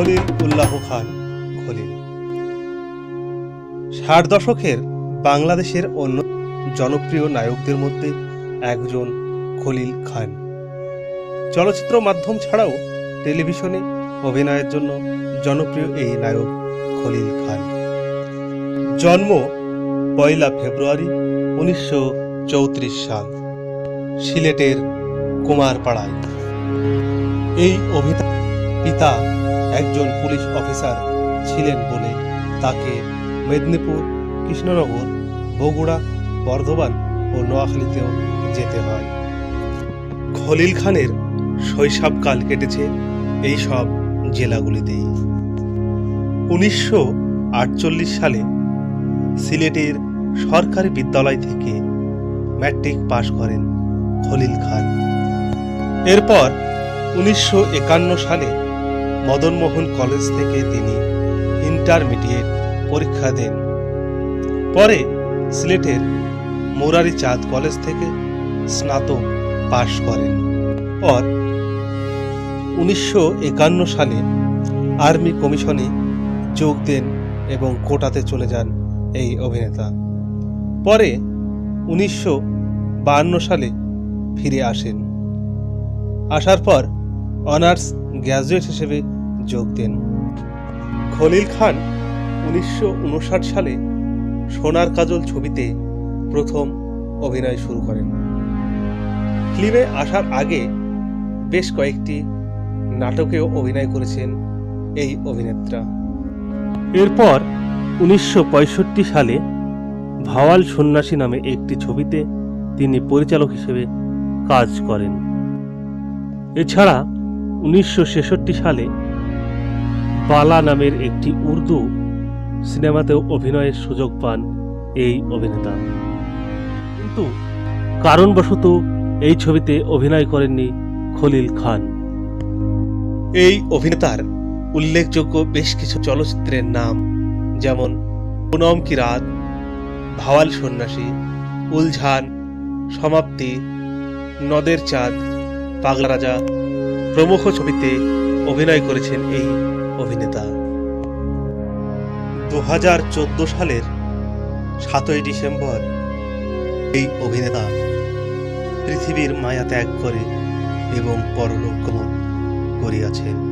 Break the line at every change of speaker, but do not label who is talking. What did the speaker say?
খলিল উল্লাহ খান, খলিল। ষাট দশকের বাংলাদেশের অন্য জনপ্রিয় নায়কদের মধ্যে একজন খলিল খান। চলচ্চিত্র মাধ্যম ছাড়াও টেলিভিশনে অভিনয়ের জন্য জনপ্রিয় এই নায়ক খলিল খান। জন্ম পয়লা ফেব্রুয়ারি উনিশশো চৌত্রিশ সাল, সিলেটের কুমারপাড়ায়। এই অভিনয় পিতা একজন পুলিশ অফিসার ছিলেন বলে তাকে মেদিনীপুর, কৃষ্ণনগর, বগুড়া, বর্ধমান ও নোয়াখালীতেও যেতে হয়। খলিল খানের শৈশবকাল কেটেছে এই সব জেলাগুলিতেই। উনিশশো আটচল্লিশ সালে সিলেটের সরকারি বিদ্যালয় থেকে ম্যাট্রিক পাশ করেন খলিল খান। এরপর উনিশশো একান্ন সালে মদনমোহন কলেজ থেকে তিনি ইন্টারমিডিয়েট পরীক্ষা দেন। পরে সিলেটের মুরারি চাঁদ কলেজ থেকে স্নাতক পাশ করেন। পর উনিশশো একান্ন সালে আর্মি কমিশনে যোগ দেন এবং কোটাতে চলে যান এই অভিনেতা। পরে উনিশশো সালে ফিরে আসেন। আসার পর অনার্স গ্র্যাজুয়েট হিসেবে যোগ দেন। খলিল খান উনিশশো উনষাট সালে সোনার কাজল ছবিতে প্রথম অভিনয় শুরু করেন। ফিল্মে আসার আগে বেশ কয়েকটি নাটকেও অভিনয় করেছেন এই অভিনেত্রা। এরপর উনিশশো পঁয়ষট্টি সালে ভাওয়াল সন্ন্যাসী নামে একটি ছবিতে তিনি পরিচালক হিসেবে কাজ করেন। এছাড়া উনিশশো ছেষট্টি সালে বালা নামের একটি উর্দু সিনেমাতেও অভিনয়ের সুযোগ পান এই অভিনেতা। কিন্তু কারণবশত এই ছবিতে অভিনয় করেননি খলিল খান। এই অভিনেতার উল্লেখযোগ্য বেশ কিছু চলচ্চিত্রের নাম যেমন পুনম কি রাত ভাওয়াল সন্ন্যাসী, উলঝান, সমাপ্তি, নদের চাঁদ, পাগলা রাজা প্রমুখ ছবিতে অভিনয় করেছেন এই অভিনেতা। দু হাজার চোদ্দ সালের সাতই ডিসেম্বর এই অভিনেতা পৃথিবীর মায়া ত্যাগ করে এবং পরলোক গমন করিয়াছেন।